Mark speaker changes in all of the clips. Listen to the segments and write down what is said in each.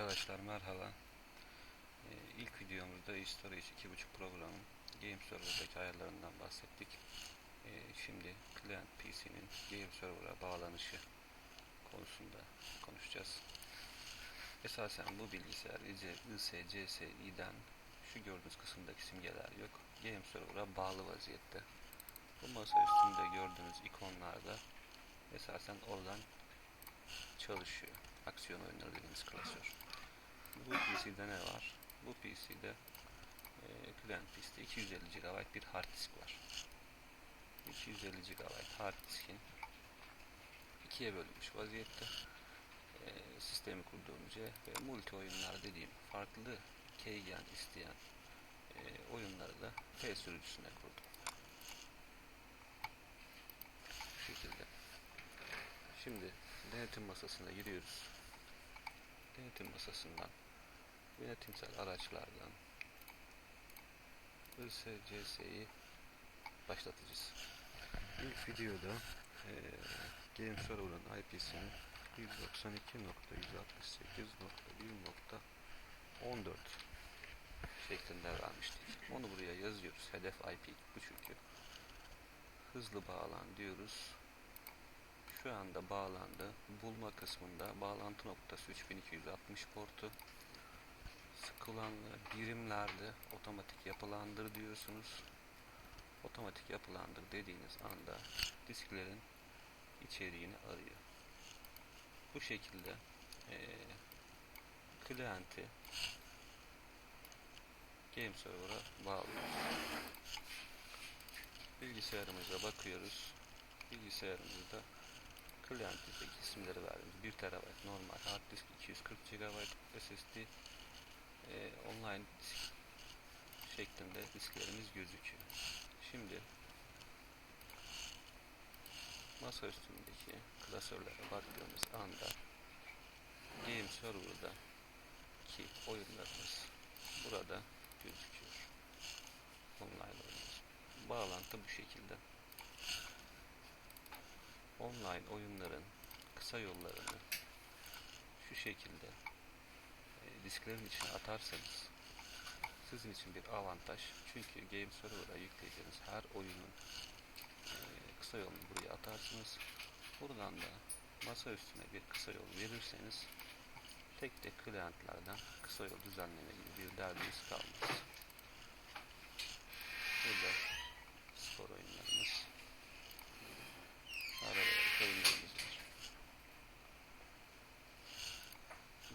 Speaker 1: Arkadaşlar merhaba. Ee, ilk videomuzda eStorage 2.5 programın Game Server'daki ayarlarından bahsettik. Ee, şimdi Client PC'nin Game Server'a bağlanışı konusunda konuşacağız. Esasen bu bilgisayar ISCSI'den şu gördüğünüz kısımdaki simgeler yok. Game Server'a bağlı vaziyette. Bu masa üstünde gördüğünüz ikonlarda esasen oradan çalışıyor. Aksiyon oyunları dediğimiz klasör. Bu PC'de ne var? Bu PC'de e, Client PC'de 250 GB bir hard disk var. 250 GB hard diskin ikiye bölünmüş vaziyette. E, sistemi kurduğumca ve multi oyunlar dediğim farklı keygen isteyen e, oyunları da P sürücüsüne kurdum. Bu şekilde. Şimdi denetim masasına giriyoruz. Denetim masasından yönetimsel araçlardan ISCS'yi başlatacağız. İlk videoda e, Game Server'ın IP'sini 192.168.1.14 şeklinde vermiştik. Onu buraya yazıyoruz. Hedef IP bu çünkü. Hızlı bağlan diyoruz şu anda bağlandı. Bulma kısmında bağlantı noktası 3260 portu. Sıkılanlı birimlerde otomatik yapılandır diyorsunuz. Otomatik yapılandır dediğiniz anda disklerin içeriğini arıyor. Bu şekilde e, klienti Game Server'a bağlıyoruz. Bilgisayarımıza bakıyoruz. Bilgisayarımızda Client'teki isimleri verdiğimiz 1 TB normal hard disk 240 GB SSD e, online şeklinde disklerimiz gözüküyor. Şimdi masa üstündeki klasörlere baktığımız anda Game Server'da ki oyunlarımız burada gözüküyor. Online oyunlar. Bağlantı bu şekilde online oyunların kısa yollarını şu şekilde disklerin içine atarsanız sizin için bir avantaj. Çünkü Game Server'a yükleyeceğiniz her oyunun e, kısa yolunu buraya atarsınız. Buradan da masa üstüne bir kısa yol verirseniz tek tek klientlerden kısa yol düzenleme gibi bir derdiniz kalmaz. Burada spor oyunlarımız arabaları oyunlarımız var.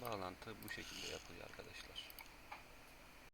Speaker 1: Bağlantı bu şekilde yapılıyor arkadaşlar.